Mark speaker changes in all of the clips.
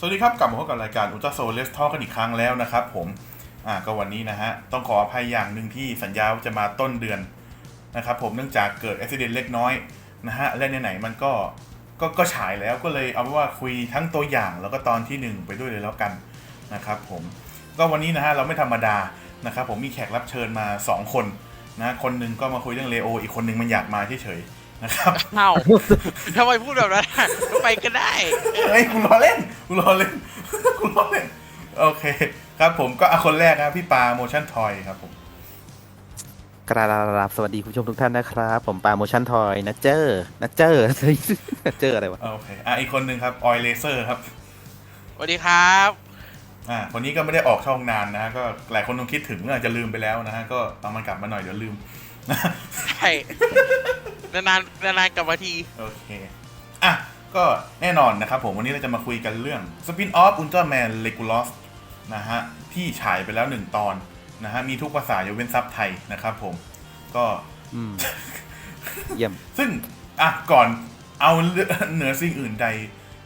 Speaker 1: สวัสดีครับ กลับมาพบกับรายการอุลตราโซเลสทอกันอีกครั้งแล้วนะครับผม อ่าก็วันนี้นะฮะ ต้องขออภัยอย่างหนึ่งที่สัญญาว่าจะมาต้นเดือนนะครับผมเนื่องจากเกิดอุบิเหตุเล็กน้อยนะฮะและไหนๆมันก็ก็ก็ฉายแล้วก็เลยเอาเป็นว่าคุยทั้งตัวอย่างแล้วก็ตอนที่หนึ่งไปด้วยเลยแล้วกันนะครับผมก็วันนี้นะฮะเราไม่ธรรมดานะครับผมมีแขกรับเชิญมาสองคนนะคนหนึ่งก็มาคุยเรื่องเลโออีกคนหนึ่งมันอยากมาเฉยๆ นะครับ
Speaker 2: เอ้าทำไมพูดแบบนั้นอะก็ไปก็ได้
Speaker 1: เฮ้ยกูล้อเล่นกูล้อเล่นกูล้อเล่นโอเค ครับผมก็เอาคนแรกนะครับพี่ปาโมชั่นทอยครับผม
Speaker 3: กราบสวัสดีคุณผู้ชมทุกท่านนะครับ ผมปาโมชั่นทอยนะเจอนะเจอนะเจออะไรวะ
Speaker 1: โอเคอะอีกคนหนึ่งครับออยเลเซอร์ครับ
Speaker 2: สวัสดีครับ
Speaker 1: อ่าคนนี้ก็ไม่ได้ออกช่องนานนะฮะก็หลายคนคงคิดถึงอาจจะลืมไปแล้วนะฮะก็เอามันกลับมาหน่อยเดี๋ยวลืม
Speaker 2: ใช่นานๆนานๆกลับมาที
Speaker 1: โอเค อะ ก็แน่นอนนะครับผมวันนี้เราจะมาคุยกันเรื่อง Spin off Ultraman Regulus นะฮะ ที่ฉายไปแล้วหนึ่งตอนนะฮะ มีทุกภาษายกเว้นซับไทยนะครับผมก็
Speaker 3: อืมเยี่ยม
Speaker 1: ซึ่ง อะ ก่อนเอาเรื่องเหนือสิ่งอื่นใด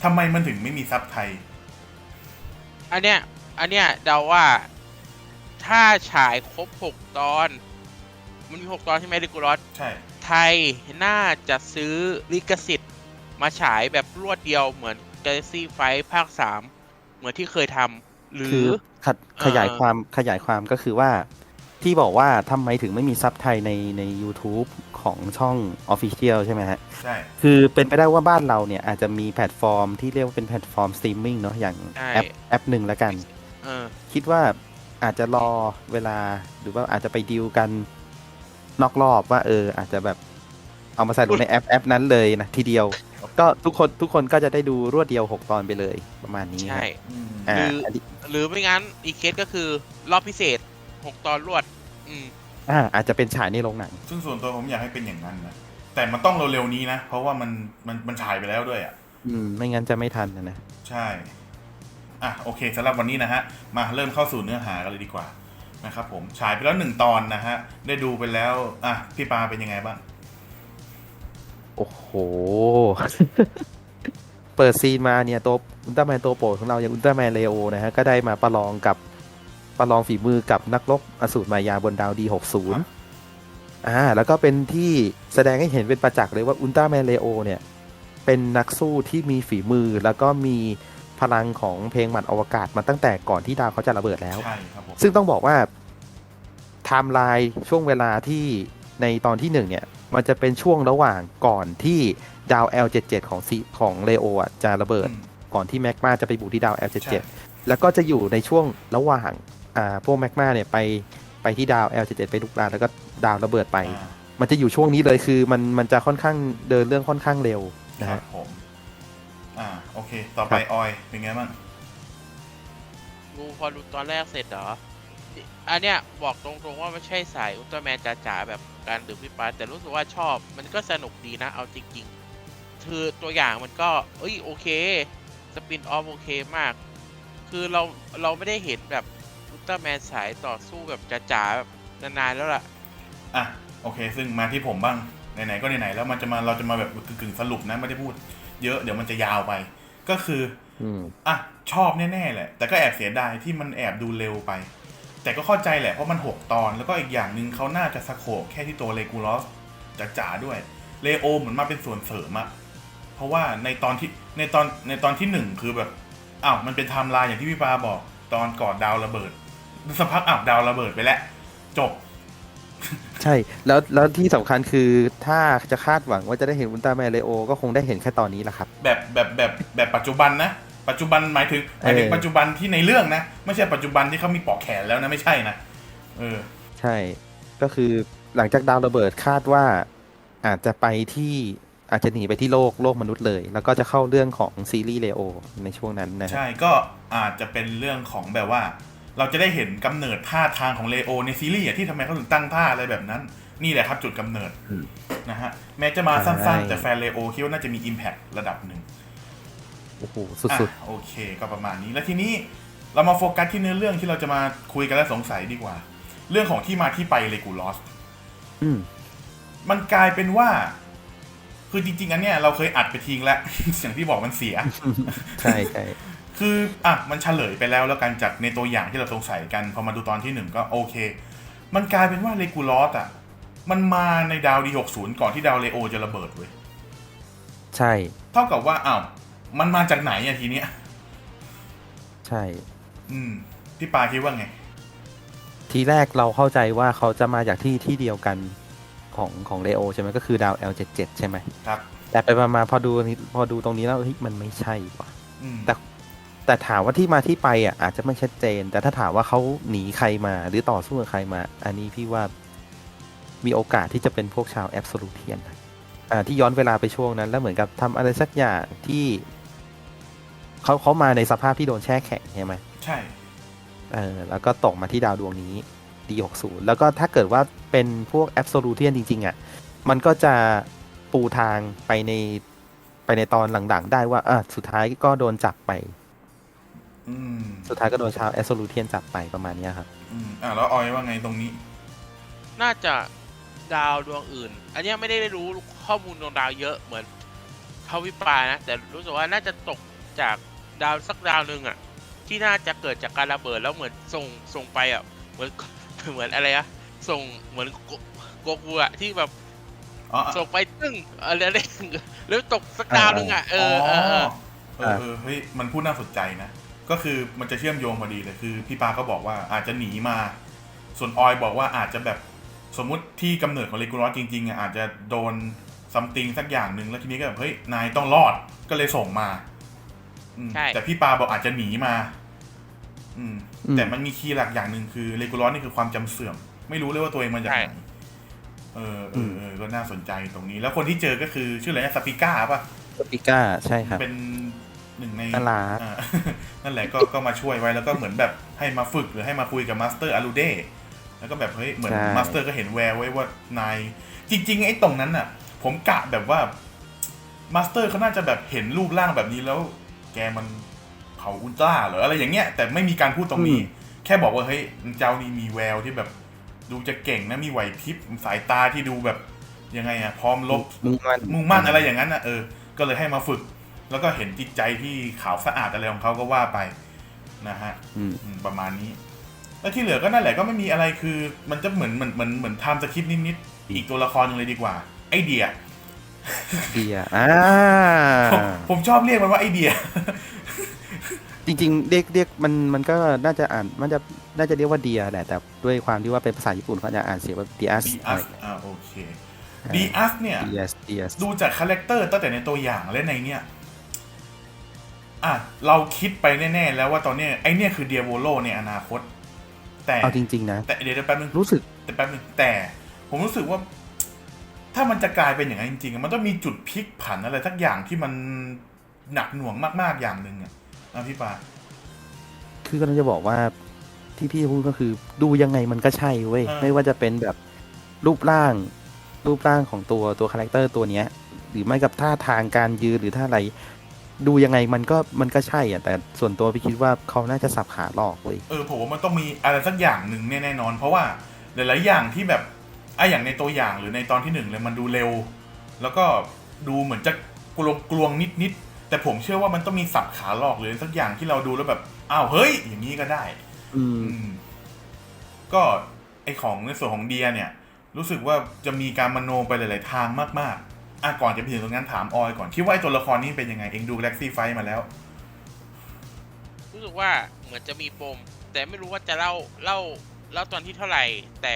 Speaker 1: ทำไมมันถึงไม่มีซับไทย
Speaker 2: อันเนี้ย อันเนี้ยเดาว่าถ้าฉายครบหกตอน มันมีหกตอนใช่ไหมดิกูรอส
Speaker 1: ใช่
Speaker 2: ไทยน่าจะซื้อลิขสิทธิ์มาฉายแบบรวดเดียวเหมือน Galaxy Fight ภาคสามเหมือนที่เคยทำหรื
Speaker 3: คือ
Speaker 2: อ
Speaker 3: ขดขยายความขยายความก็คือว่า ที่บอกว่าทำไมถึงไม่มีซับไทยในใน YouTube ของช่อง Official ใช่ไหมฮะ
Speaker 1: ใช่
Speaker 3: คือเป็นไปได้ว่าบ้านเราเนี่ย อาจจะมีแพลตฟอร์มที่เรียกว่าเป็นแพลตฟอร์มสตรีมมิ่งเนาะอย่าง
Speaker 2: ใช่
Speaker 3: แอปแอปหนึ่งแล้วกัน
Speaker 2: เออ
Speaker 3: คิดว่าอาจจะรอเวลาหรือว่าอาจจะไปดีลกัน นอกรอบว่าเออ อาจจะแบบเอามาใส่ลงในแอปแอปนั้นเลยนะทีเดียว ก็ทุกคนทุกคนก็จะได้ดูรวดเดียว 6 ตอนไปเลยประมาณนี้
Speaker 2: ใช่
Speaker 3: ฮะ
Speaker 1: อืม
Speaker 3: อ่า
Speaker 2: หรืออั
Speaker 3: นนี้
Speaker 2: หรือไม่งั้นอีกเคสก็คือรอบพิเศษหกตอนรวด อืม
Speaker 3: อ่าอาจจะเป็นฉายในโรงหนัง
Speaker 1: ซึ่งส่วนตัวผมอยากให้เป็นอย่างนั้นนะ แต่มันต้องเร็วๆนี้นะ เพราะว่ามันมันมันฉายไปแล้วด้วยอะ
Speaker 3: อืม ไม่งั้นจะไม่ทันนะนะ
Speaker 1: ใช่ อะ โอเคสำหรับวันนี้นะฮะ มาเริ่มเข้าสู่เนื้อหากันเลยดีกว่า นะครับผมฉายไปแล้วหนึ่งตอนนะฮะ ได้ดูไปแล้ว อะ พี่ปาเป็นยังไงบ้าง
Speaker 3: โอ้โห เปิดซีนมาเนี่ยตัวอุลตร้าแมนตัวโปรดของเราอย่างอุลตร้าแมนเลโอนะฮะ ก็ได้มาประลองกับประลองฝีมือกับนักรบอสูรมายาบนดาวดีหกศูนย์อ่าแล้วก็เป็นที่แสดงให้เห็นเป็นประจักษ์เลยว่าอุลตร้าแมนเลโอเนี่ย เป็นนักสู้ที่มีฝีมือแล้วก็มี พลังของเพลงหมัดอวกาศมาตั้งแต่ก่อนที่ดาวเขาจะระเบิดแล้ว
Speaker 1: ใช่ครับผม
Speaker 3: ซึ่งต้องบอกว่าไทม์ไลน์ช่วงเวลาที่ในตอนที่หนึ่งเนี่ย มันจะเป็นช่วงระหว่างก่อนที่ดาว L77 ของซีของเลโออะจะระเบิด
Speaker 1: อืม
Speaker 3: ก่อนที่แมกมาจะไปบุกที่ดาว L77
Speaker 1: ใช่
Speaker 3: แล้วก็จะอยู่ในช่วงระหว่างอ่าพวกแมกมาเนี่ยไปไปที่ดาว L77 ไปลุกลานแล้วก็ดาวระเบิดไป
Speaker 1: อ่า
Speaker 3: มันจะอยู่ช่วงนี้เลยคือมันมันจะค่อนข้างเดินเรื่องค่อนข้างเร็วนะ
Speaker 1: ครั
Speaker 3: ฮะ
Speaker 1: บผมอ่าโอ เคต่อไป
Speaker 3: ครับ
Speaker 1: ออยเป็นไงบ้าง
Speaker 2: ดูพอดูตอนแรกเสร็จเหรอ อันเนี้ยบอกตรงๆว่าไม่ใช่สายอุลตร้าแมนจ๋าๆแบบการดื่มพี่ปาแต่รู้สึกว่าชอบ มันก็สนุกดีนะ เอาจริงๆ คือตัวอย่างมันก็ เอ้ยโอเค สปินออฟโอเคมาก คือเราเราไม่ได้เห็นแบบอุลตร้าแมนสายต่อสู้แบบจ๋าๆแบบนานๆแล้วล่ะ
Speaker 1: อะโอเค ซึ่งมาที่ผมบ้างไหนๆก็ไหนๆแล้วมันจะมาเราจะมาแบบกึ่งๆสรุปนะไม่ได้พูด เยอะเดี๋ยวมันจะยาวไป ก็คือ
Speaker 3: อืม
Speaker 1: อะชอบแน่ๆแหละ แต่ก็แอบเสียดายที่มันแอบดูเร็วไป แต่ก็เข้าใจแหละเพราะมัน6ตอนแล้วก็อีกอย่างหนึ่งเขาน่าจะสโคปแค่ที่ตัวเลกูลอสจ๋าๆด้วย เลโอเหมือนมาเป็นส่วนเสริมอะเพราะว่าในตอนที่ในตอนในตอนที่หนึ่งคือแบบอ้าวมันเป็นไทม์ไลน์อย่างที่พี่ปาบอก ตอนก่อนดาวระเบิดสักพักอ้าวดาวระเบิดไปแล้วจบ
Speaker 3: ใช่ แล้วแล้วที่สำคัญคือถ้าจะคาดหวังว่าจะได้เห็นอุลตร้าแมนเลโอ ก็คงได้เห็นแค่ตอนนี้แหละครับ
Speaker 1: แบบแบบแบบแบบปัจจุบันนะ ปัจจุบันหมายถึงหมายถึง
Speaker 3: เออ
Speaker 1: ปัจจุบันที่ในเรื่องนะ ไม่ใช่ปัจจุบันที่เขามีปลอกแขนแล้วนะไม่ใช่นะเออ
Speaker 3: ใช่ ก็คือหลังจากดาวระเบิดคาดว่าอาจจะไปที่อาจจะหนีไปที่โลกโลกมนุษย์เลย แล้วก็จะเข้าเรื่องของซีรีส์เลโอในช่วงนั้นนะฮะ
Speaker 1: ใช่ก็อาจจะเป็นเรื่องของแบบว่า เราจะได้เห็นกำเนิดท่าทางของเลโอในซีรีส์อะที่ทำไมเขาถึงตั้งท่าอะไรแบบนั้น นี่แหละครับจุดกำเนิด
Speaker 3: อืม
Speaker 1: นะฮะแม้จะมา
Speaker 3: ใช่
Speaker 1: สั้นๆ แต่แฟนเลโอคิดว่าน่าจะมี Impact ระดับหนึ่ง
Speaker 3: โอ้โห
Speaker 1: อะ
Speaker 3: สุด
Speaker 1: โอเคก็ประมาณนี้แล้วทีนี้เรามาโฟกัสที่เนื้อเรื่องที่เราจะมาคุยกันและสงสัยดีกว่า เรื่องของที่มาที่ไปเลกูลอส
Speaker 3: ๆอืม
Speaker 1: มันกลายเป็นว่า คือจริงๆอันเนี้ยเราเคยอัดไปทิ้งแล้วอย่างที่บอกมันเสีย
Speaker 3: ใช่ใช่
Speaker 1: คืออะมันเฉลยไปแล้วแล้วกันจากในตัวอย่างที่เราสงสัยกันพอมาดูตอนที่หนึ่งก็โอเค มันกลายเป็นว่าเลกูลอสอะมันมาในดาวดีหกศูนย์ก่อนที่ดาวเลโอจะระเบิดเว้ย
Speaker 3: ใช่
Speaker 1: เท่ากับว่าอ้าวมันมาจากไหนอะทีเนี้ย
Speaker 3: ใช่
Speaker 1: อืมพี่ปาคิดว่าไง
Speaker 3: ทีแรกเราเข้าใจว่าเขาจะมาจากที่ที่เดียวกันของของเลโอใช่ไหมก็คือดาว L77 ใช่ไหม
Speaker 1: ครับ
Speaker 3: แต่ไปมามาพอดูนี้พอดูตรงนี้แล้วเฮ้ยมันไม่ใช่ว่ะ
Speaker 1: อืม
Speaker 3: แต่ แต่ถามว่าที่มาที่ไปอะอาจจะไม่ชัดเจน แต่ถ้าถามว่าเขาหนีใครมา หรือต่อสู้กับใครมา อันนี้พี่ว่ามีโอกาสที่จะเป็นพวกชาวแอบสูเทียนอ่าที่ย้อนเวลาไปช่วงนั้น แล้วเหมือนกับทำอะไรสักอย่างที่เขาเขามาในสภาพที่โดนแช่แข็งใช่ไหม
Speaker 1: ใช่
Speaker 3: เออแล้วก็ตกมาที่ดาวดวงนี้ D60 แล้วก็ถ้าเกิดว่าเป็นพวก Absolutian จริง ๆอะมันก็จะปูทางไปในไปในตอนหลังๆ ได้ว่าอะสุดท้ายก็โดนจับไป
Speaker 1: อืม
Speaker 3: สุดท้ายก็โดนชาว Absolutian จับไปประมาณเนี้ยครับ
Speaker 1: อืมอะแล้วออยว่าไงตรงนี้
Speaker 2: น่าจะดาวดวงอื่น อันเนี้ยไม่ได้รู้ข้อมูลดวงดาวเยอะเหมือนเท่าวิปานะ แต่รู้สึกว่าน่าจะตกจากดาวสักดาวหนึ่งอะที่น่าจะเกิดจากการระเบิดแล้วเหมือนส่งส่งไปอะเหมือนเหมือนอะไรอะส่งเหมือนโกโกกูอะที่แบบ
Speaker 1: อ๋อ
Speaker 2: ส่งไปตึ้งอะไรอะไรแล้วตกสักดาวหนึ่งอะเออเออเออ
Speaker 1: เออเออเฮ้ยมันพูดน่าสนใจนะ ก็คือมันจะเชื่อมโยงพอดีเลยคือพี่ปาก็บอกว่าอาจจะหนีมา ส่วนออยบอกว่าอาจจะแบบสมมุติที่กำเนิดของเลกูลอสจริงๆอะอาจจะโดนซัมติงสักอย่างหนึ่งแล้วทีนี้ก็แบบเฮ้ยนายต้องรอดก็เลยส่งมาอืม
Speaker 2: ใช่
Speaker 1: แต่พี่ปาบอกอาจจะหนีมาอืม
Speaker 3: อืม
Speaker 1: แต่มันมีคีย์หลักอย่างหนึ่งคือเลกูลอสนี่คือความจำเสื่อม ไม่รู้เลยว่าตัวเองมาจากไหนเออเออเออก็น่าสนใจตรงนี้ แล้วคนที่เจอก็คือชื่ออะไรนะสปิก้าป่ะ
Speaker 3: สปิก้าใช่ครับ
Speaker 1: เป็น หนึ่งใน
Speaker 3: น่ารัก
Speaker 1: อ่านั่นแหละก็ก็มาช่วยไว้แล้วก็เหมือนแบบให้มาฝึกหรือให้มาคุยกับมาสเตอร์อารูเดแล้วก็แบบเฮ้ยเหมือน
Speaker 3: ใช่
Speaker 1: มาสเตอร์ก็เห็นแววไว้ว่านายจริง ๆ ไอ้ตรงนั้นน่ะ ผมกะแบบว่ามาสเตอร์เขาน่าจะแบบเห็นรูปร่างแบบนี้แล้ว แกมันเผาอุลตร้าเหรออะไรอย่างเงี้ย แต่ไม่มีการพูดตรงนี้ แค่บอกว่าเฮ้ยเจ้านี่มีแววที่แบบดูจะเก่งนะมีไหวพริบสายตาที่ดูแบบยังไงอะพร้อมลบ
Speaker 3: มุ่งมั่น
Speaker 1: มุ่งมั่นอะไรอย่างนั้นนะเออ ก็เลยให้มาฝึก แล้วก็เห็นจิตใจที่ขาวสะอาดอะไรของเขาก็ว่าไปนะฮะ
Speaker 3: อืม
Speaker 1: อืมประมาณนี้ แล้วที่เหลือก็นั่นแหละก็ไม่มีอะไรคือ มันจะเหมือนเหมือนเหมือนเหมือนทำสคริปต์นิดๆอีกตัวละครหนึงเลยดีกว่า ไอเดีย
Speaker 3: เดียอ่า
Speaker 1: ผมผมชอบเรียกมันว่าไอเดีย
Speaker 3: จริงๆเรียกเรียกมันมันก็น่าจะอ่านมันจะน่าจะเรียกว่าเดียแหละแต่ด้วยความที่ว่าเป็นภาษาญี่ปุ่นเขาจะอ่านเสียงว่า dias
Speaker 1: ดีอัสอ่าโอเค ดีอัสเนี่ย
Speaker 3: dias dias
Speaker 1: ดูจากคาแรคเตอร์ตั้งแต่ในตัวอย่างและในเนี่ย อะเราคิดไปแน่ๆแล้วว่าตอนเนี้ยไอเนี่ยคือเดียโวโลในอนาคต แต่
Speaker 3: เอาจริง ๆ นะ
Speaker 1: แต่เดี๋ยวแป๊บนึง
Speaker 3: รู้สึก
Speaker 1: แต่แป๊บนึงแต่ ผมรู้สึกว่า ถ้ามันจะกลายเป็นอย่างนั้นจริงๆ มันต้องมีจุดพลิกผันอะไรสักอย่างที่มันหนักหน่วงมากๆอย่างหนึ่งอะนะพี่ปา
Speaker 3: คือกำลังจะบอกว่าที่พี่พูดก็คือดูยังไงมันก็ใช่เว้ย
Speaker 1: อ่า
Speaker 3: ไม่ว่าจะเป็นแบบรูปร่าง รูปร่างของตัวตัวคาแรคเตอร์ตัวเนี้ย หรือไม่กับท่าทางการยืนหรือท่าอะไร ดูยังไงมันก็มันก็ใช่อะแต่ส่วนตัวพี่คิดว่าเขาน่าจะสับขาหลอกเว้ย
Speaker 1: เออผมว่ามันต้องมีอะไรสักอย่างหนึ่งแน่ๆนอน เพราะว่าหลายๆอย่างที่แบบไอะอย่างในตัวอย่างหรือในตอนที่หนึ่งเลยมันดูเร็ว แล้วก็ดูเหมือนจะกลวงกลวงนิดๆแต่ผมเชื่อว่ามันต้องมีสับขาหลอกหรือสักอย่างที่เราดูแล้วแบบอ้าวเฮ้ย อย่างนี้ก็ได้
Speaker 3: อืม
Speaker 1: อืมก็ไอของในส่วนของเดียเนี่ย รู้สึกว่าจะมีการมโนไปหลาย ๆ ทางมากๆ อะก่อนจะไปถึงตรงนั้นถามออยก่อน คิดว่าไอตัวละครนี้เป็นยังไง เองดูแล็กซี่ไฟมาแล้ว
Speaker 2: รู้สึกว่าเหมือนจะมีปม แต่ไม่รู้ว่าจะเล่าเล่าเล่าตอนที่เท่าไหร่ แต่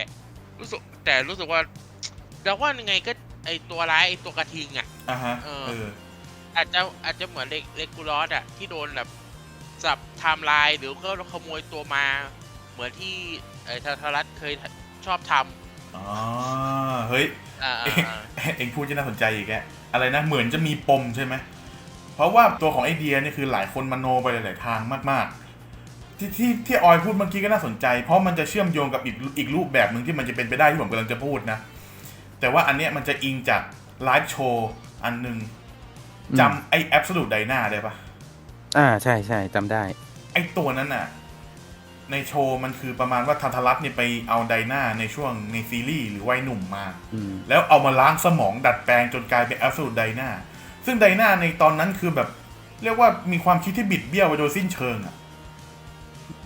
Speaker 2: รู้สึกแต่รู้สึกว่าเราว่ายังไงก็ไอตัวร้ายไอตัวกระทิงอะ
Speaker 1: อะฮะ
Speaker 2: เออ
Speaker 1: เออ
Speaker 2: อาจจะอาจจะเหมือนเลเลกูลอสอะที่โดนแบบสับไทม์ไลน์หรือก็ขโมยตัวมา เหมือนที่ไอทาทารัตเคยชอบท
Speaker 1: อ๋อ เฮ้ยำ
Speaker 2: อ่า
Speaker 1: เอ๊ะ
Speaker 2: อ่า
Speaker 1: เองพูดจะน่าสนใจอีกแกอะไรนะ เหมือนจะมีปมใช่ไหม เพราะว่าตัวของไอเดียเนี่ยคือหลายคนมโนไปหลายๆทางมาก ๆ ที่ที่ที่ออยพูดเมื่อกี้ก็น่าสนใจ เพราะมันจะเชื่อมโยงกับอีกอีกรูปแบบหนึ่งที่มันจะเป็นไปได้ที่ผมกำลังจะพูดนะ แต่ว่าอันเนี้ยมันจะอิงจากไลฟ์โชว์อันหนึ่งจำไอแอบสู t ไดนาได้ปะ
Speaker 3: อ่าใช่ใช่จำได้
Speaker 1: ไอตัวนั้นน่ะ ในโชว์มันคือประมาณว่าทันทรัตน์เนี่ยไปเอาไดนาในช่วงในซีรีส์หรือวัยหนุ่มมา
Speaker 3: อืม
Speaker 1: แล้วเอามาล้างสมองดัดแปลงจนกลายเป็นแอบสู t ไดนาซึ่งไดนาในตอนนั้นคือแบบ เรียกว่ามีความคิดที่บิดเบี้ยวไปโดยสิ้นเชิงอะ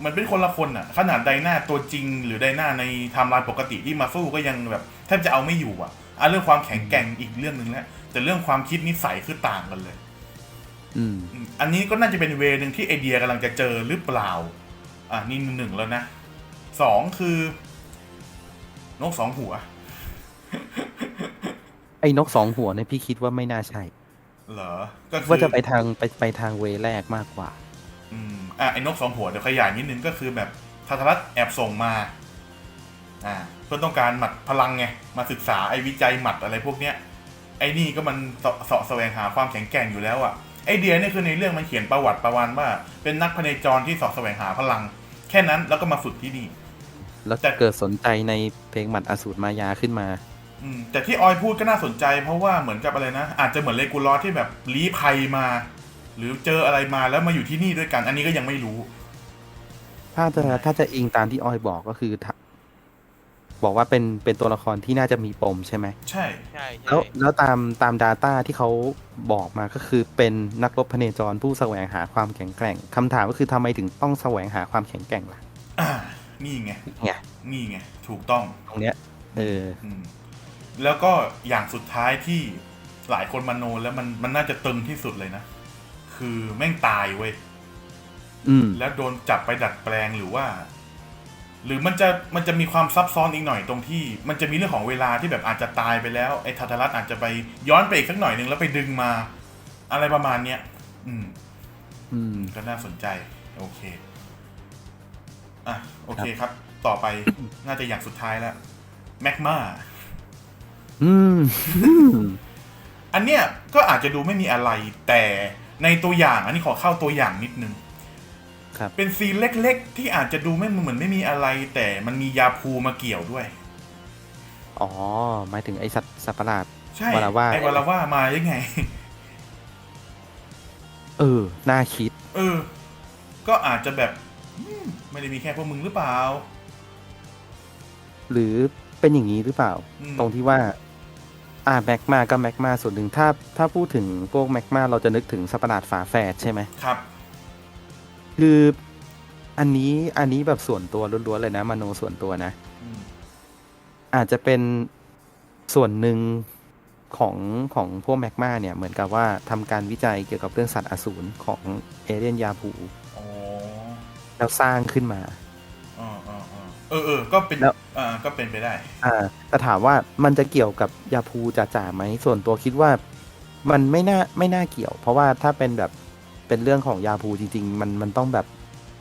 Speaker 1: มันเป็นคนละคนอะ ขนาดไดนาตัวจริง หรือไดนาในไทม์ไลน์ปกติที่มาสู้ก็ยังแบบแทบจะเอาไม่อยู่อะอะเรื่องความแข็งแกร่งอีกเรื่องหนึ่งแล้วแต่เรื่องความคิดนิสัยคือต่างกันเลย
Speaker 3: อืม
Speaker 1: อืมอันนี้ก็น่าจะเป็นเวย์หนึ่งที่ไอเดียกำลังจะเจอหรือเปล่า อะนี่หนึ่งแล้วนะสองคือนกสองหัว
Speaker 3: ไอ้นกสองหัวเนี่ยพี่คิดว่าไม่น่าใช่
Speaker 1: เหรอ ก็คือ
Speaker 3: ว่าจะไปทางไปไปทางเวแรกมากกว่า
Speaker 1: อืมอะไอ้นกสองหัวเดี๋ยวขยายนิดนึงก็คือแบบทาทารัตแอบส่งมา อ่า เพื่อต้องการหมัดพลังไง มาศึกษาไอ้วิจัยหมัดอะไรพวกเนี้ย ไอ้นี่ก็มันเสาะเสาะแสวงหาความแข็งแกร่งอยู่แล้วอะ่ะ ไอเดียเนี่ยคือในเรื่องมันเขียนประวัติประวันว่า เป็นนักพเนจรที่เสาะแสวงหาพลัง แค่นั้นแล้วก็มาฝึกที่นี่
Speaker 3: แล้ว
Speaker 1: แต่
Speaker 3: เกิดสนใจในเพลงหมัดอสูรมายาขึ้นมา
Speaker 1: อืมแต่ที่ออยพูดก็น่าสนใจ เพราะว่าเหมือนกับอะไรนะ อาจจะเหมือนเลกูลอสที่แบบลี้ภัยมา หรือเจออะไรมาแล้วมาอยู่ที่นี่ด้วยกัน อันนี้ก็ยังไม่รู้
Speaker 3: ถ้าจะถ้าจะอิงตามที่ออยบอกก็คือถ้า บอกว่าเป็นเป็นตัวละครที่น่าจะมีปมใช่ไหม
Speaker 1: ใช่
Speaker 2: ใช่
Speaker 3: แล้
Speaker 2: ใช่
Speaker 3: วแล้วตามตาม Data ที่เขาบอกมาก็คือเป็นนักรบพเนจรผู้แสวงหาความแข็งแกร่งคำถามก็คือทำไมถึงต้องแสวงหาความแข็งแกร่งล่ะ
Speaker 1: อ่า นี่ไง
Speaker 3: ไง
Speaker 1: นี่ไง ถูกต้อง
Speaker 3: ตรงเนี้ยเออ
Speaker 1: อืมแล้วก็อย่างสุดท้ายที่หลายคนมโนแล้วมันมันน่าจะตึงที่สุดเลยนะ คือแม่งตายเว้ย
Speaker 3: อืม
Speaker 1: แล้วโดนจับไปดัดแปลงหรือว่า หรือมันจะมันจะมีความซับซ้อนอีกหน่อยตรงที่ มันจะมีเรื่องของเวลาที่แบบอาจจะตายไปแล้วไอ้ทัตรัตอาจจะไปย้อนไปอีกสักหน่อยหนึ่งแล้วไปดึงมา อะไรประมาณเนี้ยอืม
Speaker 3: อืม
Speaker 1: ก็น่าสนใจ โอเค อะ โอเคครับ ต่อไปน่าจะอย่างสุดท้ายแล้วแมกมา
Speaker 3: อืม
Speaker 1: อันเนี้ยก็อาจจะดูไม่มีอะไร แต่ในตัวอย่าง อันนี้ขอเข้าตัวอย่างนิดนึง
Speaker 3: ครับ
Speaker 1: เป็นซีนเล็กๆ ที่อาจจะดูไม่เหมือนไม่มีอะไร แต่มันมียาพูมาเกี่ยวด้วย
Speaker 3: อ๋อ หมายถึงไอสัตว์สัตว์ประหลาด
Speaker 1: ใช่
Speaker 3: วาลาว่า
Speaker 1: ไอ้วาลาว่ามายังไง
Speaker 3: เออ น่าคิด
Speaker 1: เออ ก็อาจจะแบบอืมไม่ได้มีแค่พวกมึงหรือเปล่า
Speaker 3: หรือเป็นอย่างนี้หรือเปล่า
Speaker 1: อืม
Speaker 3: ตรงที่ว่า อ่าแมกมาก็แมกมาส่วนหนึ่งถ้าถ้าพูดถึงพวกแมกมาเราจะนึกถึงสัตว์ประหลาดฝาแฝดใช่ไหม
Speaker 1: ครับ
Speaker 3: คืออันนี้อันนี้แบบส่วนตัวล้วนๆเลยนะมโนส่วนตัวนะ
Speaker 1: อืม
Speaker 3: อาจจะเป็นส่วนหนึ่งของของพวกแมกมาเนี่ยเหมือนกับว่าทำการวิจัยเกี่ยวกับเรื่องสัตว์อสูรของเอเรียนยาผู
Speaker 1: อ๋อ
Speaker 3: แล้วสร้างขึ้นมา
Speaker 1: อ๋ออ๋ออ๋อเออเออก็เป็น
Speaker 3: แล้ว
Speaker 1: อ่าก็เป็นไปได้
Speaker 3: อ่าแต่ถามว่ามันจะเกี่ยวกับยาพูจ่าๆไหมส่วนตัวคิดว่า มันไม่น่าไม่น่าเกี่ยว เพราะว่าถ้าเป็นแบบ เป็นเรื่องของยาพูจริง ๆ มันมันต้องแบบ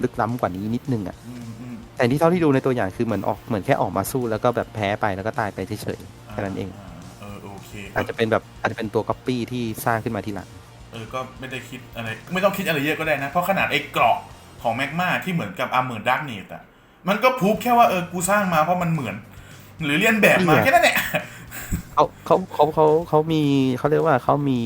Speaker 3: ลึกล้ำกว่านี้นิดนึงอะ่ะ
Speaker 1: อืมอืม
Speaker 3: แต่ที่เท่าที่ดูในตัวอย่างคือเหมือนออกเหมือนแค่ออกมาสู้แล้วก็แบบแพ้ไปแล้วก็ตายไปเฉยๆแค่นั้นเองา
Speaker 1: เออโอเค
Speaker 3: อาจจะเป็นแบบอาจจะเป็นตัวก๊อปปี้ที่สร้างขึ้นมาทีหลัง
Speaker 1: เออก็ไม่ได้คิดอะไร ไม่ต้องคิดอะไรเยอะก็ได้นะ เพราะขนาดไอ้เกราะของแมกมาที่เหมือนกับอาร์เมอร์ดักเนตอะมันก็พูดแค่ว่าเออกูสร้างมาเพราะมันเหมือน หรือเลียนแบบมา
Speaker 3: เนี่ย
Speaker 1: แค่นั้นแหละ
Speaker 3: เขาเขาเขาเขาเขามีเขาเรียกว่าเขามี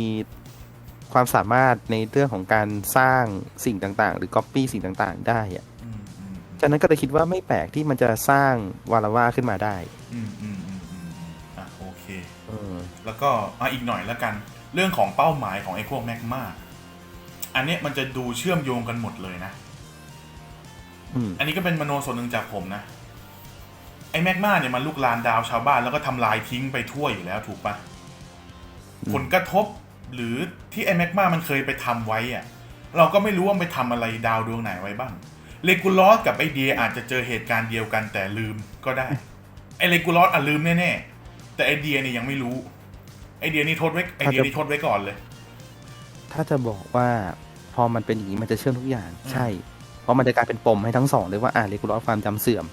Speaker 3: ความสามารถในเรื่องของการสร้างสิ่งต่างๆ หรือก๊อปปี้สิ่งต่างๆ ได้อะ
Speaker 1: อืมอืม
Speaker 3: ฉะนั้นก็เลยคิดว่าไม่แปลกที่มันจะสร้างวาลาว่าขึ้นมาได้
Speaker 1: อืมอืมอืมอืมอืมอะโอเค
Speaker 3: เออ
Speaker 1: แล้วก็อะอีกหน่อยแล้วกัน เรื่องของเป้าหมายของไอ้พวกแมกมาอันเนี้ยมันจะดูเชื่อมโยงกันหมดเลยนะ
Speaker 3: อืม
Speaker 1: อันนี้ก็เป็นมโนส่วนหนึ่งจากผมนะ ไอ้แมกมาเนี่ยมันลุกลานดาวชาวบ้านแล้วก็ทำลายทิ้งไปทั่วอยู่แล้วถูกปะ
Speaker 3: อืม
Speaker 1: ผลกระทบ หรือที่ไอ้แมกมามันเคยไปทำไว้อะเราก็ไม่รู้ว่ามันไปทำอะไรดาวดวงไหนไว้บ้างเลกูลอสกับไอเดียอาจจะเจอเหตุการณ์เดียวกันแต่ลืมก็ได้ไอเลกูลอสอะลืมแน่ๆแต่ไอเดียเนี่ยยังไม่รู้ ไอเดียนี่ทดไว้ไอเดียนี่ทดไว้ก่อนเลย
Speaker 3: ถ้าจะบอกว่าพอมันเป็นอย่างนี้มันจะเชื่อมทุกอย่าง
Speaker 1: อืม
Speaker 3: ใช่ เพราะมันจะกลายเป็นปมให้ทั้งสองเลยว่าอ่าเรกูลอสความจำเสื่อม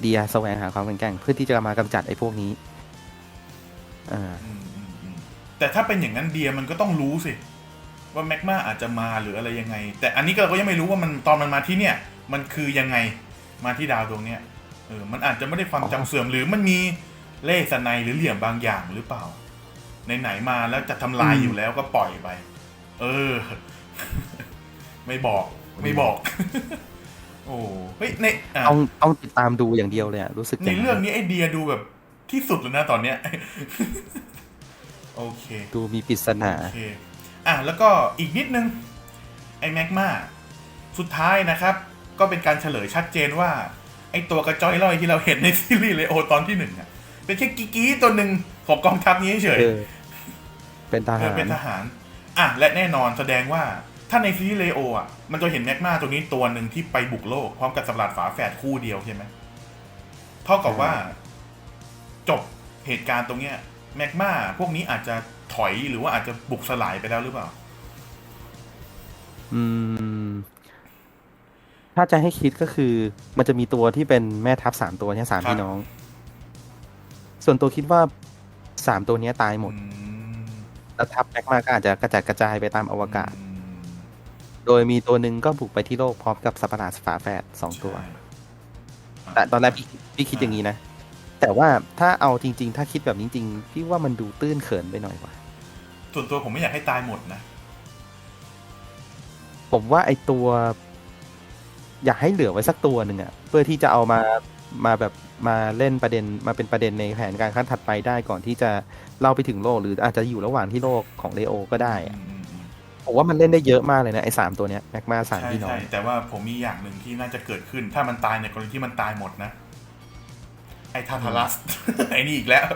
Speaker 3: เดียแสวงหาความแข็งแกร่งเพื่อที่จะมากำจัดไอ้พวกนี้อ่า
Speaker 1: อืมอืมอืม แต่ถ้าเป็นอย่างนั้นเดียมันก็ต้องรู้สิ ว่าแมกมาอาจจะมาหรืออะไรยังไง แต่อันนี้เราก็ยังไม่รู้ว่ามันตอนมันมาที่เนี่ย มันคือยังไงมาที่ดาวดวงเนี้ยเออมันอาจจะไม่ได้ความจำเสื่อมหรือมันมีเล่ห์สนัยหรือเหลี่ยมบางอย่างหรือเปล่าไหนๆมาแล้วจะทำลาย
Speaker 3: อืม
Speaker 1: อยู่แล้วก็ปล่อยไป เออ ไม่บอกไม่บอก โอ้เฮ้ยในอะ
Speaker 3: ต้องต้องติดตามดูอย่างเดียวเลยอะรู้สึก
Speaker 1: ในเรื่องนี้ไอเดียดูแบบที่สุดเลยนะตอนเนี้ย โอเค
Speaker 3: ดูมีปริศนา
Speaker 1: โอเค อะ แล้วก็อีกนิดนึงอ้แมกมาสุดท้ายนะครับ ก็เป็นการเฉลยชัดเจนว่า ไอ้ตัวกระจ้อยล่อยที่เราเห็นในซีรีส์เลโอตอนที่หนึ่งอะ เป็นแค่กิ๊กี้ตัวหนึ่งของกองทัพนี้เฉย
Speaker 3: เออ เป็นท
Speaker 1: เอ
Speaker 3: หา
Speaker 1: อ
Speaker 3: ร
Speaker 1: เป็นทหาร อะ และแน่นอนแสดงว่า ถ้าในซีรีส์เลโออะ มันจะเห็นแมกมาตัวนี้ตัวหนึ่งที่ไปบุกโลก พร้อมกับสัตว์ประหลาดฝาแฝดคู่เดียวใช่ไหมเท่ากับว่า จบเหตุการณ์ตรงเนี้ย แมกมาพวกนี้อาจจะถอยหรือว่าอาจจะบุกสลายไปแล้วหรือเปล่า
Speaker 3: อืม ถ้าจะให้คิดก็คือ มันจะมีตัวที่เป็นแม่ทัพสามตัวเนี่ยสาม
Speaker 1: ครับ
Speaker 3: พี่น้อง ส่วนตัวคิดว่าสามตัวเนี้ยตายหมด
Speaker 1: อืม
Speaker 3: แล้วทัพแม็กมาก็อาจจะกระจัดกระจายไปตามอวกาศ
Speaker 1: อืม
Speaker 3: โดยมีตัวหนึ่งก็บุกไปที่โลกพร้อมกับสัตว์ประหลาดฝาแฝดสองตัว
Speaker 1: ใช่
Speaker 3: แต่ตอนแรกพี่พี่คิดอย่างนี้นะ แต่ว่าถ้าเอาจริง ๆ ถ้าคิดแบบนี้จริงพี่ว่ามันดูตื้นเขินไปหน่อยว่ะ
Speaker 1: ส่วนตัวผมไม่อยากให้ตายหมดนะ
Speaker 3: ผมว่าไอตัว อยากให้เหลือไว้สักตัวหนึ่งอะเพื่อที่จะเอามามาแบบมาเล่นประเด็นมาเป็นประเด็นในแผนการขั้นถัดไปได้ก่อนที่จะเล่าไปถึงโลก หรืออาจจะอยู่ระหว่างที่โลกของเลโอก็ได้อะ
Speaker 1: อืมอืมอืม
Speaker 3: ผมว่ามันเล่นได้เยอะมากเลยนะไอสามตัวเนี้ยแม็กมาสาม
Speaker 1: ใช่
Speaker 3: พี่น้อ
Speaker 1: ใช่
Speaker 3: ง
Speaker 1: แต่ว่าผมมีอย่างหนึ่งที่น่าจะเกิดขึ้น ถ้ามันตายในกรณีที่มันตายหมดนะ ไอ้ทาทารัส ไอ้นี่อีกแล้ว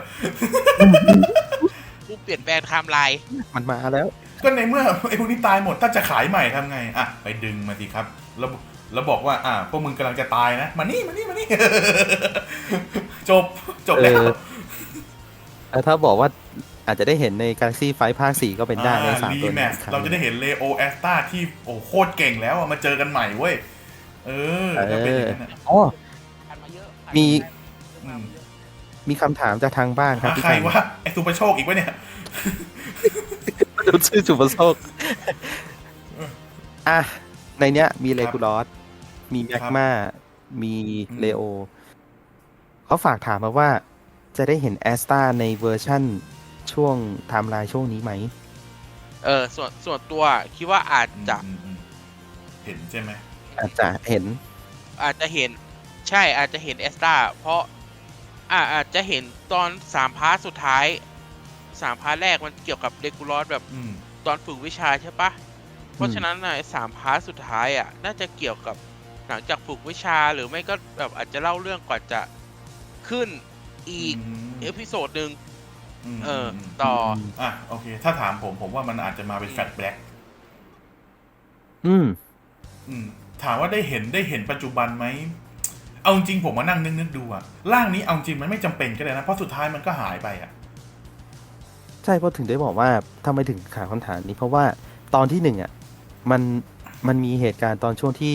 Speaker 2: ผู้เปลี่ยนแปลงไทม์ไลน์
Speaker 3: มันมาแล้ว
Speaker 1: ก็ในเมื่อไอ้พวกนี้ตายหมดถ้าจะขายใหม่ทำไง อะ ไปดึงมาสิครับ แล้วแล้วบอกว่า อะพวกมึงกำลังจะตายนะ มานี่มานี่มานี่ จบจบแล้ว
Speaker 3: เออแล้วถ้าบอกว่าอาจจะได้เห็นใน Galaxy Fight ภาคสี่ก็เป็นได้ในสาม
Speaker 1: รี
Speaker 3: ตัว
Speaker 1: แม
Speaker 3: นี้
Speaker 1: ท
Speaker 3: อีกครั้ง
Speaker 1: เราจะได้เห็นเลโอแอสตาที่โอ้โคตรเก่งแล้วอะมาเจอกันใหม่เว้ย เออก็เป็นอย่างนั้นอะ
Speaker 3: อ๋อ
Speaker 2: ผ่านมาเยอะ
Speaker 3: มี
Speaker 1: อืม
Speaker 3: มีคำถามจากทางบ้านครับ
Speaker 1: หา
Speaker 3: พี่
Speaker 1: ใคร
Speaker 3: กัน
Speaker 1: วะไอ้ซูเปอร์โชคอีกวะเนี่ย
Speaker 3: ดูชื่อจุบโซกอะ ในเนี้ย มีเลกูลอสมีแมกมา มี
Speaker 1: อืม
Speaker 3: เลโอ เขาฝากถามมาว่า จะได้เห็นแอสตาในเวอร์ชั่นช่วงไทม์ไลน์ช่วงนี้ไหม
Speaker 2: เออ ส่วนส่วนตัวคิดว่าอาจจะ
Speaker 1: อืมอืมเห็นใช่ไหม
Speaker 3: อาจจะเห็น
Speaker 2: อาจจะเห็น ใช่อาจจะเห็นเอสตาเพราะ อ่าอาจจะเห็นตอนสามพาร์ทสุดท้ายสามพาร์ทแรกมันเกี่ยวกับเรกูลอสแบบ
Speaker 1: อืม
Speaker 2: ตอนฝึกวิชาใช่ปะเพราะฉะนั้นในสามพาร์ทสุดท้ายอะ น่าจะเกี่ยวกับหลังจากฝึกวิชาหรือไม่ก็แบบอาจจะเล่าเรื่องก่อนจะขึ้นอีก
Speaker 1: ม
Speaker 2: เอพิโซดหนึ่ง
Speaker 1: ม
Speaker 2: เออ
Speaker 1: ม
Speaker 2: ต่อ
Speaker 1: อะโอเค ถ้าถามผมผมว่ามันอาจจะมาเป็นแฟลชแบล็ก
Speaker 3: อืม
Speaker 1: อืม ถามว่าได้เห็นได้เห็นปัจจุบันไหม เอาจริงผมมานั่งนึกนึกดูอะร่างนี้เอาจริงมันไม่จำเป็นก็ได้นะ เพราะสุดท้ายมันก็หายไปอะ
Speaker 3: ใช่เพราะถึงได้บอกว่าทำไมถึงขาคำถามนี้ เพราะว่าตอนที่หนึ่งอะมันมันมีเหตุการณ์ตอนช่วงที่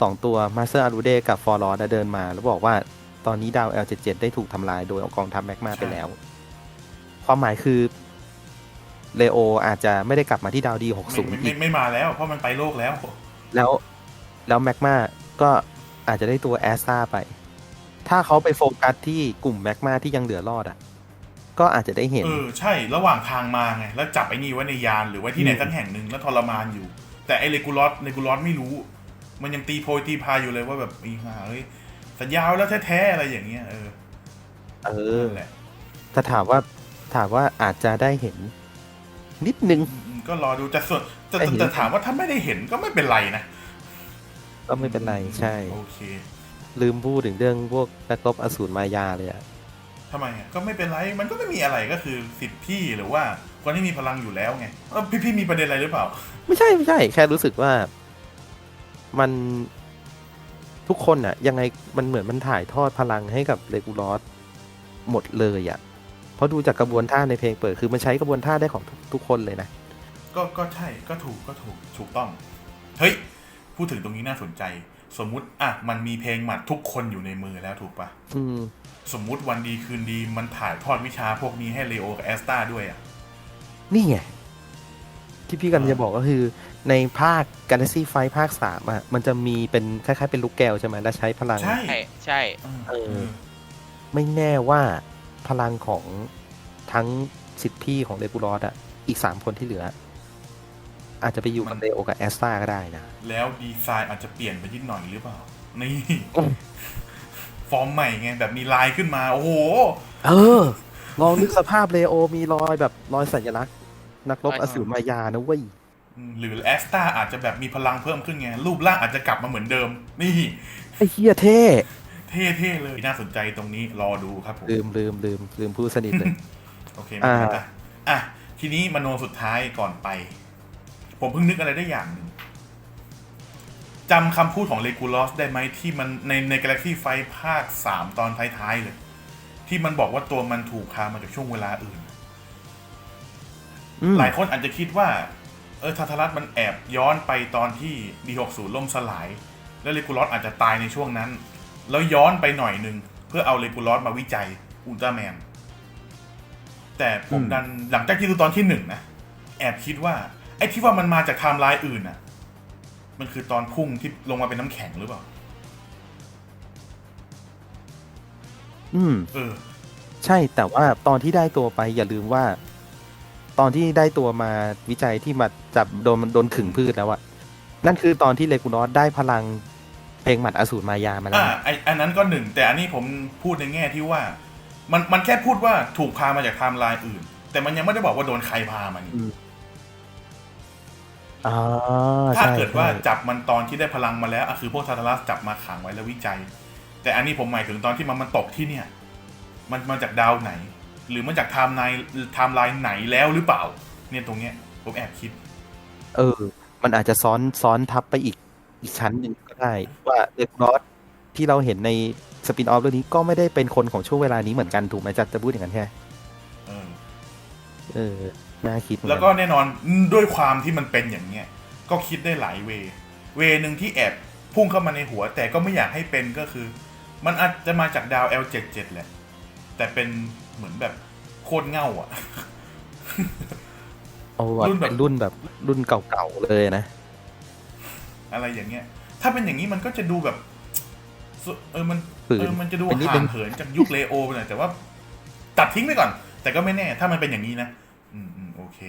Speaker 3: สองตัวมาสเตอร์อารูเดกับฟอร์ลอเดินมา แล้วบอกว่าตอนนี้ดาว L77 ได้ถูกทำลายโดยกองทัพแมกมาไปแล้ว ความหมายคือเลโออาจจะไม่ได้กลับมาที่ดาวดี
Speaker 1: ไม่
Speaker 3: 60
Speaker 1: ไม่
Speaker 3: อี
Speaker 1: ไม่
Speaker 3: ก
Speaker 1: ไม่มาแล้ว เพราะมันไปโลกแล้ว
Speaker 3: แล้วแล้วแมกมาก็ อาจจะได้ตัวแอสตาไป ถ้าเขาไปโฟกัสที่กลุ่มแมกมาที่ยังเหลือรอดอะ ก็อาจจะได้เห็น
Speaker 1: เออใช่ระหว่างทางมาไง แล้วจับไอ้นี่ไว้ในยานหรือไว้ที่ไหน
Speaker 3: อืม
Speaker 1: สักแห่งหนึ่งแล้วทรมานอยู่ แต่ไอ้เลกูลอสเลกูลอสไม่รู้ มันยังตีโพยตีพายอยู่เลยว่าแบบอีห่าเฮ้ยสัญญาไว้แล้วแท้ๆอะไรอย่างเงี้ยเออ
Speaker 3: เออ
Speaker 1: นั่นแหละ
Speaker 3: ถ้าถามว่าถามว่าอาจจะได้เห็น นิดนึง
Speaker 1: อืมก็รอดูแต่ส่วนแต่
Speaker 3: ได้
Speaker 1: แต่
Speaker 3: เห็น
Speaker 1: แต่ถามว่าถ้าไม่ได้เห็นก็ไม่เป็นไรนะ
Speaker 3: ก็ไม่เป็นไรใช่
Speaker 1: โอเค
Speaker 3: ลืมพูดถึงเรื่องพวกนักรบอสูรมายาเลยอะ
Speaker 1: ทำไมอะก็ไม่เป็นไร มันก็ไม่มีอะไรก็คือสิทธิ์พี่หรือว่าคนที่มีพลังอยู่แล้วไงเออพี่พี่มีประเด็นอะไรหรือเปล่า
Speaker 3: ไม่ใช่ไม่ใช่ แค่รู้สึกว่า มันทุกคนอะยังไงมันเหมือนมันถ่ายทอดพลังให้กับเลกูลอสหมดเลยอะเพราะดูจากกระบวนท่าในเพลงเปิดคือมันใช้กระบวนท่าได้ของทุกทุกคนเลยนะ
Speaker 1: ก็ก็ใช่ก็ถูกก็ถูกถูกต้อง เฮ้ย พูดถึงตรงนี้น่าสนใจ สมมุติอะมันมีเพลงหมัดทุกคนอยู่ในมือแล้วถูกปะ
Speaker 3: อืม
Speaker 1: สมมุติวันดีคืนดีมันถ่ายทอดวิชาพวกนี้ให้เลโอกับแอสตาด้วยอะ
Speaker 3: นี่ไง ที่พี่กันจะบอกก็คือ ในภาค Galaxy Fight ภาคสามอะมันจะมีเป็นคล้ายๆเป็นลูกแก้วใช่ไหมแล้วใช้พลัง
Speaker 1: ใช่
Speaker 2: ใช่ใช่
Speaker 3: เออไม่แน่ว่าพลังของทั้งสิทธิพี่ของเลกูลอสอะอีกสามคนที่เหลือ อาจจะไปอยู่กับเลโอกับแอสตาก็ได้นะ
Speaker 1: แล้วดีไซน์อาจจะเปลี่ยนไปนิดหน่อยหรือเปล่า นี่
Speaker 3: อืม
Speaker 1: ฟอร์มใหม่ไง แบบมีลายขึ้นมา โอ้โห
Speaker 3: เออ ลองนึกสภาพเลโอมีรอยแบบรอยสัญลักษณ์ นักรบอสูรมายานะเว้ย
Speaker 1: อืมหรือแอสตาอาจจะแบบมีพลังเพิ่มขึ้นไง รูปร่างอาจจะกลับมาเหมือนเดิม นี่
Speaker 3: ไอ้เฮียเท่
Speaker 1: เท่ๆเลยน่าสนใจตรงนี้รอดูครับผม
Speaker 3: ลืมลืมลืมลืมพูดสนิทเลย
Speaker 1: โอเคไม่เป็นไร
Speaker 3: อ่า
Speaker 1: อะอะ ทีนี้มโนสุดท้ายก่อนไป ผมเพิ่งนึกอะไรได้อย่างหนึ่งจำคำพูดของเลกูลอสได้ไหมที่มันในในกาแล็กซี่ไฟภาคสามตอนท้ายๆเลย ที่มันบอกว่าตัวมันถูกพามาจากช่วงเวลาอื่น
Speaker 3: อืม
Speaker 1: หลายคนอาจจะคิดว่า เออทาทารัสมันแอบย้อนไปตอนที่ D60 ล่มสลาย แล้วเลกูลอสอาจจะตายในช่วงนั้น แล้วย้อนไปหน่อยหนึ่งเพื่อเอาเลกูลอสมาวิจัยอุลตร้าแมนแต่ผมดันหลังจากที่ดูตอนที่หนึ่งนะแอบคิดว่า ไอ้ที่ว่ามันมาจากไทม์ไลน์อื่นน่ะ มันคือตอนพุ่งที่ลงมาเป็นน้ำแข็งหรือเปล่า
Speaker 3: อืม
Speaker 1: เออ
Speaker 3: ใช่แต่ว่าตอนที่ได้ตัวไปอย่าลืมว่า ตอนที่ได้ตัวมาวิจัยที่มาจับโดนโดนขึงพืชแล้วอะนั่นคือตอนที่เลกูนอสได้พลังเพลงหมัดอสูรมายามาแล้ว
Speaker 1: อ่าไออันนั้นก็หนึ่ง แต่อันนี้ผมพูดในแง่ที่ว่า มันมันแค่พูดว่าถูกพามาจากไทม์ไลน์อื่น แต่มันยังไม่ได้บอกว่าโดนใครพามัน
Speaker 3: อืม อ่า
Speaker 1: ถ้า
Speaker 3: ใช่
Speaker 1: เกิดว่า
Speaker 3: ใช่
Speaker 1: จับมันตอนที่ได้พลังมาแล้วอะคือพวกทาทารัสจับมาขังไว้แล้ววิจัย แต่อันนี้ผมหมายถึงตอนที่มันมันตกที่เนี่ย มันมาจากดาวไหน หรือมาจากไทม์ไลน์ไทม์ไลน์ไหนแล้วหรือเปล่า เนี่ยตรงเนี้ยผมแอบคิด
Speaker 3: เออ มันอาจจะซ้อนซ้อนทับไปอีกอีกชั้นหนึ่งก็ได้ ว่าเลกูนอสที่เราเห็นในสปินออฟเรื่องนี้ก็ไม่ได้เป็นคนของช่วงเวลานี้เหมือนกันถูกไหมจัดจะพูดอย่างนั้นแค่
Speaker 1: เออ
Speaker 3: เออ น่าคิดเหมือน
Speaker 1: แล้ว
Speaker 3: น
Speaker 1: ก็แน่นอนด้วยความที่มันเป็นอย่างเนี้ยก็คิดได้หลายเว เวหนึ่งที่แอบพุ่งเข้ามาในหัว แต่ก็ไม่อยากให้เป็นก็คือ มันอาจจะมาจากดาว L77 แหละ แต่เป็นเหมือนแบบโคตรเง่าอะ
Speaker 3: เอาอะ
Speaker 1: รุ่นแบบ
Speaker 3: เป็นรุ่นแบบรุ่นเก่าๆเลยนะ
Speaker 1: อะไรอย่างเงี้ย ถ้าเป็นอย่างนี้มันก็จะดูแบบสุเออมัน
Speaker 3: ฝืน
Speaker 1: เออมันจะดู
Speaker 3: เป็นนิด
Speaker 1: ห่า
Speaker 3: นึ
Speaker 1: ง
Speaker 3: ง
Speaker 1: เหินจากยุคเลโอไปหน่อยแต่ว่า ตัดทิ้งไปก่อน แต่ก็ไม่แน่ ถ้ามันเป็นอย่างนี้นะอืมอืมโอ เค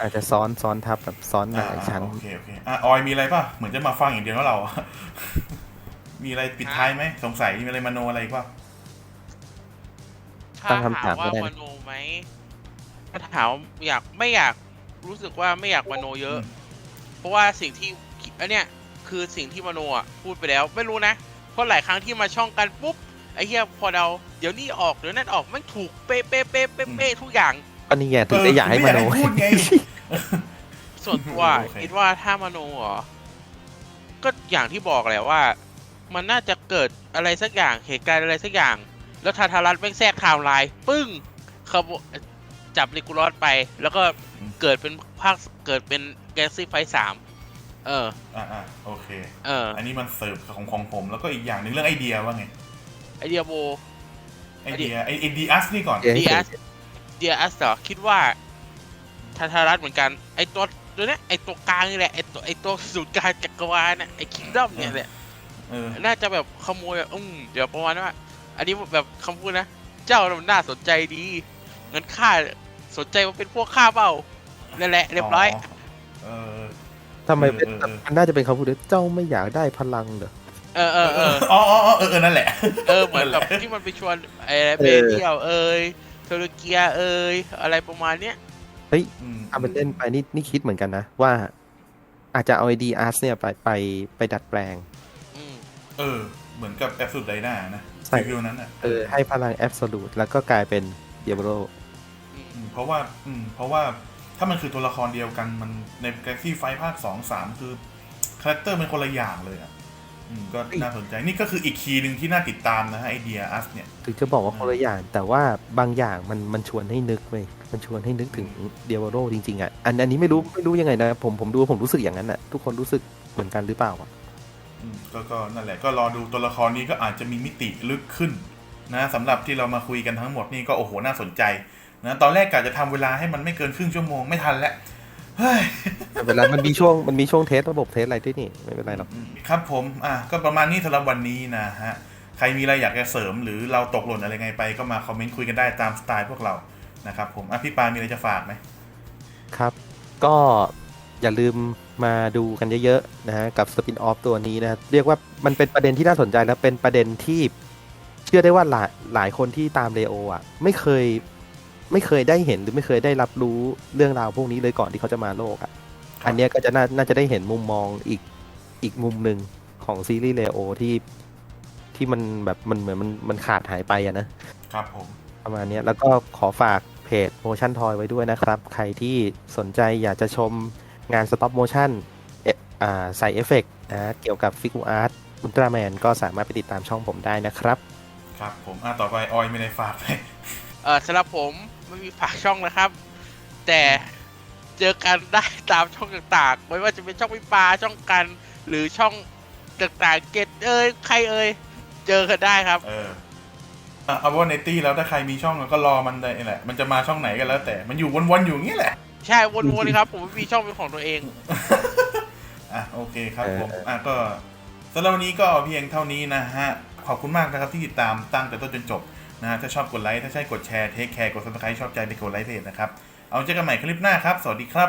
Speaker 3: อาจจะซ้อนซ้อนทับแบบซ้อนหลายชั้น
Speaker 1: อ่าโอเคโอเคอะออยมีอะไรป่ะเหมือนจะมาฟังอย่างเดียวว่าเรา มีอะไรปิดท้ายไหมสงสัยมีอะไรมโนอะไรอีกว่า
Speaker 2: ถ้า
Speaker 3: ตั้งคำถา
Speaker 2: ถามมว่า
Speaker 3: ก็ได้นะ
Speaker 2: มโนไหมถ้าถามอยากไม่อยากรู้สึกว่าไม่อยากมโนเยอะ
Speaker 1: อืม
Speaker 2: เพราะว่าสิ่งที่อันเนี้ยคือสิ่งที่มโนอะพูดไปแล้ว ไม่รู้นะเพราะหลายครั้งที่มาช่องกันปุ๊บไอ้เหี้ยพอเราเดี๋ยวนี้ออกเดี๋ยวนั่นออกไม่งถูกเป๊ะเป๊ะเป๊ะเป๊ะเป๊ะทุกอย่าง
Speaker 3: ก็นี่ไงถึงได้อยากให้มโน
Speaker 1: เออไม่อยากให้พูดไง
Speaker 2: ส่วนตัว
Speaker 1: โอเค
Speaker 2: คิดว่าถ้ามโนเหรอ ก็อย่างที่บอกแหละว่า มันน่าจะเกิดอะไรสักอย่างเหตุการณ์อะไรสักอย่าง แล้วทาทารัสแม่งแทรกไทม์ไลน์ปึ้งขบวนจับลิกูลอสไป แล้วก็เกิดเป็นภาคเกิดเป็นแกลซี่ไฟสามเออ
Speaker 1: อ่าอ่าโอเค
Speaker 2: เออ
Speaker 1: อันนี้มันเสิร์ฟของของผม แล้วก็อีกอย่างหนึ่งเรื่องไอเดียว่าไง
Speaker 2: ไอเดียโบ
Speaker 1: ไอเดียไอไอดีอัสนี่ก่อน
Speaker 3: เอ๊ะ
Speaker 2: ดีอัส เดียอัสเหรอคิดว่าทาทารัสเหมือนกัน ไอตัวตัวเนี้ยไอตัวกลางนี่แหละไอตัวไอตัวสูตรกลางจักรวาลน่ะไอคิงดอมเนี่ยแหละ
Speaker 1: เออ
Speaker 2: น่าจะแบบขโมยแบบอืมเดี๋ยวประมาณว่า อันนี้แบบคำพูดนะ เจ้ามันน่าสนใจดีงั้นข้าสนใจว่าเป็นพวกข้าเปล่านั่นแหละเรียบร้อย
Speaker 1: เออ
Speaker 3: ทำไมเป็น
Speaker 1: เออเออเออ
Speaker 3: มันน่าจะเป็นคำพูดที่เจ้าไม่อยากได้พลังเหรอ
Speaker 2: เออเออเออ
Speaker 1: อ๋ออ๋ออ๋อเออเออนั่นแหละ
Speaker 2: เออเหมือนกับ
Speaker 1: นั่นแหละ
Speaker 2: ที่มันไปชวนไอ้
Speaker 3: เอ
Speaker 2: เบ
Speaker 3: อ
Speaker 2: เทียวเอ้ย เทอร์เกียเอ้ยอะไรประมาณเนี้ย
Speaker 3: เฮ้ย
Speaker 1: อืม
Speaker 3: ทำเป็นเล่นไปนี่นี่คิดเหมือนกันนะ ว่าอาจจะเอาไอดีอาร์เนี่ยไปไปไปดัดแปลง
Speaker 2: อืม
Speaker 1: เออ เหมือนกับแอปสุดไดนานะ
Speaker 3: ใช่
Speaker 1: ฟิวนั้นอะ
Speaker 3: เออให้พลังแอบโซลูตแล้วก็กลายเป็นเดียบโร
Speaker 2: อืม
Speaker 1: อืมเพราะว่า อืม เพราะว่าถ้ามันคือตัวละครเดียวกันมันใน Galaxy f i ภาคสองสามคือคาแรคเตอร์เป็นคนละอย่างเลยอะอืม ก็น่าสนใจนี่ก็คืออีกคีย์หนึ่งที่น่าติดตามนะฮะไอเดียอัสเนี่ย
Speaker 3: ถึงจะบอกว่าคนละอย่าง แต่ว่าบางอย่างมันมันชวนให้นึกเว้ยมันชวนให้นึกถึงเดียบโรจริงๆอะอันอันนี้ไม่รู้ไม่รู้ยังไงนะผมผมดูผมรู้สึกอย่างนั้นอะทุกคนรู้สึกเหมือนกันหรือเปล่าอะ
Speaker 1: อืมก็ก็นั่นแหละก็รอดูตัวละครนี้ก็อาจจะมีมิติลึกขึ้นนะสำหรับที่เรามาคุยกันทั้งหมดนี่ก็โอ้โหน่าสนใจนะตอนแรกกะจะทำเวลาให้มันไม่เกินครึ่งชั่วโมงไม่ทันแล้ว เฮ้ย
Speaker 3: ไม่เป็นไรมันมีช่วงมันมีช่วงเทสระบบเทสอะไรด้วยนี่ไม่เป็นไรหรอก
Speaker 1: อืมครับผม อะ ก็ประมาณนี้สำหรับวันนี้นะฮะ ใครมีอะไรอยากจะเสริมหรือเราตกหล่นอะไรไงไป ก็มาคอมเมนต์คุยกันได้ตามสไตล์พวกเรา นะครับผม อะพี่ปามีอะไรจะฝากไหม
Speaker 3: ครับ ก็อย่าลืมมาดูกันเยอะๆนะฮะกับสปินออฟตัวนี้นะเรียกว่ามันเป็นประเด็นที่น่าสนใจและเป็นประเด็นที่ เชื่อได้ว่าหลายหลายคนที่ตามเลโออะ ไม่เคย ไม่เคยได้เห็นหรือไม่เคยได้รับรู้เรื่องราวพวกนี้เลยก่อนที่เขาจะมาโลกอะ อันเนี้ยก็จะน่าน่าจะได้เห็นมุมมองอีกอีกมุมหนึ่งของซีรีส์เลโอที่ที่มันแบบมันเหมือนมันมันขาดหายไปอะนะ
Speaker 1: ครับผม
Speaker 3: ประมาณเนี้ยแล้วก็ขอฝากเพจ Motion Toy ไว้ด้วยนะครับ ใครที่สนใจอยากจะชมงาน Stop Motion เออ่าใส่เอฟเฟกต์นะเกี่ยวกับฟิกูอาร์ตอุลตร้าแมนก็สามารถไปติดตามช่องผมได้นะครับ
Speaker 1: ครับผมอะต่อไปออยไม่ได้ฝากเลย
Speaker 2: เออสำหรับผมไม่มีฝากช่องนะครับ แต่เจอกันได้ตามช่องต่างๆ ไม่ว่าจะเป็นช่องวิปาช่องกัน หรือช่องต่างๆเกตเอ้ยใครเอ้ยเจอกันได้ครับ
Speaker 1: เอออะเอาเป็นว่าในตี้แล้วถ้าใครมีช่องก็รอมันได้แหละ มันจะมาช่องไหนกันแล้ว แต่มันอยู่วนๆอยู่อย่างนี้แหละ
Speaker 2: ใช่วนๆครับ ผมไม่มีช่องเป็นของตัวเอง
Speaker 1: อะโอเคครับ
Speaker 3: เออ
Speaker 1: ผมอะก็สำหรับวันนี้ก็เพียงเท่านี้นะฮะ ขอบคุณมากนะครับที่ติดตามตั้งแต่ต้นจนจบ นะฮะถ้าชอบกดไลค์ถ้าใช่กดแชร์เทคแคร์กดซับสไครต์ชอบใจไปกดไลค์เพจนะครับ เอาเจอกันใหม่คลิปหน้าครับ สวัสดีครับ